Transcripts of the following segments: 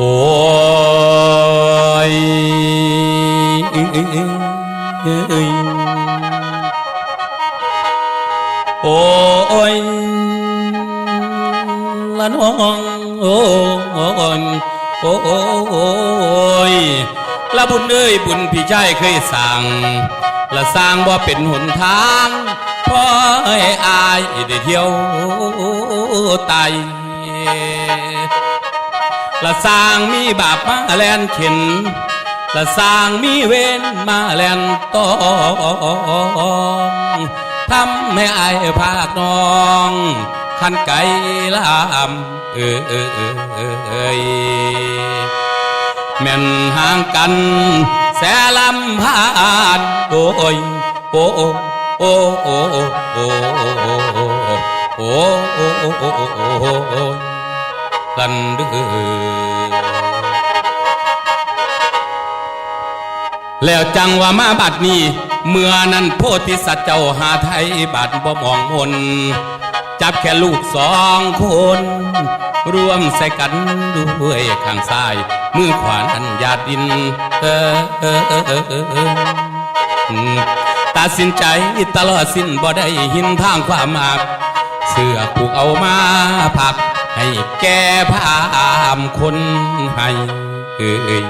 โอ้ยเอ้ยเอ้ยเอ้ยโอ้ยละน้องโอ้ยโอ้ยละบุญเอ้ยบุญพี่ชายเคยสั่งละสร้างว่าเป็นหนทางพ่อให้อายได้เที่ยวไต ละสร้างมีบาปมาแลนเข็นละสร้างมีเวรมาแลนตองทำให้อายภาคน้องขันไก่ลามเออเออเออเออเอยแม่นห่างกันแสลำพานโอ้ยโอ้โอ้โอ้โอ้โอ้โอ้โอ้โอ้โอ้โอ้โอ้โอ้ กันเด้อแล้วจังว่ามาบัดนี้เมื่อนั้นโพธิสัตว์เจ้าหาไทยบัดบ่มองมนจับแค่ลูกสองคนร่วมใส่กันด้วยข้างซ้าย มือขวานันยาดินเออเออเออเออเออตัดสินใจตลอดสิ้นบ่ได้หินทางความมาก เสื้อผูกเอามาผัก ให้แก่พามคนให้เอ้ย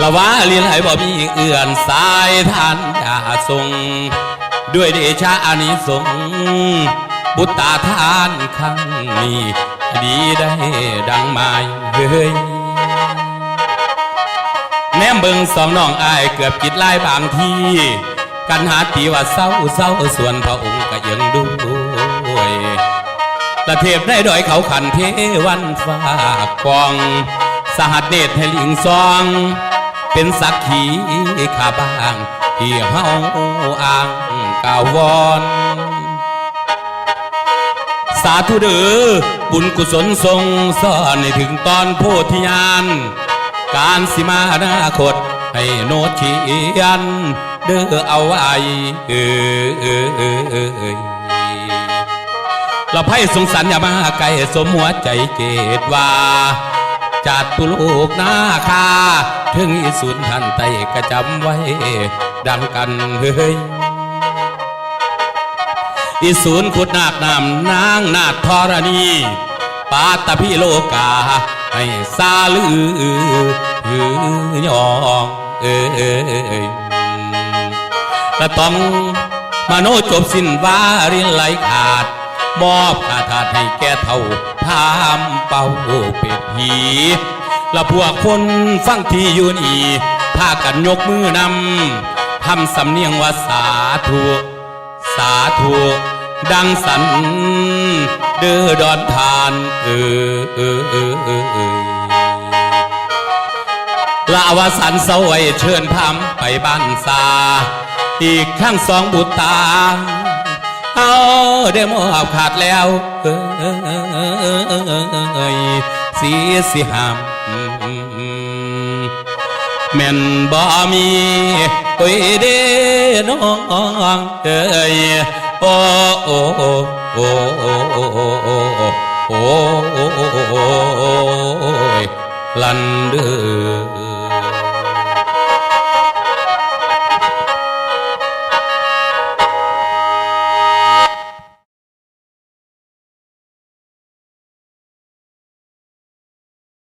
ละว่าเลียนไหบ่มีเอื่อนสายทานยาทรง ด้วยเดชะอานิสงบุตตาทานครั้งนี้ดีได้ดังหมายเฮ้ยแนมเบิงสองน้องอายเกือบจิตลายบางที กันหาตีว่าเศร้าเศร้าส่วนพระองค์ก็ยังด้วย ละเทพได้ดอยเขาขันเทวันฟ้ากองสหัสเนตรให้ลิงซอง เป็นสักขีขาบางที่เฮาอ้างกาวอนสาธุเด้อบุญกุศลทรงสอนให้ถึงตอนโพธิญาณการสิมาอนาคตให้โนตเขียนเด้อเอาไว้เออเออเออเออ ละไพ่สงสารอย่ามาไกลสมหัวใจเกตว่าจัดตุลูกหน้าคา ถึงอีสุนทันไตกระจำไว้ ดังกันเฮ้ยอีศูนขุดนาคนำนางนาคธรณีปาตพี่โลกา ให้ซาลือหือยองเอ้ยและต้องมโนจบสิ้นวารินไหลขาด มอบคาถาให้แก่เท่าพามเป่าเป็ดผีและพวกคนฟังที่อยู่นี่พากันยกมือนำทำสำเนียงว่าสาธุ สาธุ ดังสันเดือดอนทานเออเออเออเออเออลาวสันเสวยเชิญพามไปบ้านสา อีกข้างสองบุตรตา เอาได้มอบขาดแล้วเออเออเออเออเออเออเออสีสิหามแม่นบ่มีตุยเด้น้องเอ้ยโอ้โอ้โอ้โอ้โอ้โอ้โอ้โอ้โอ้โอ้ยลันเด้อ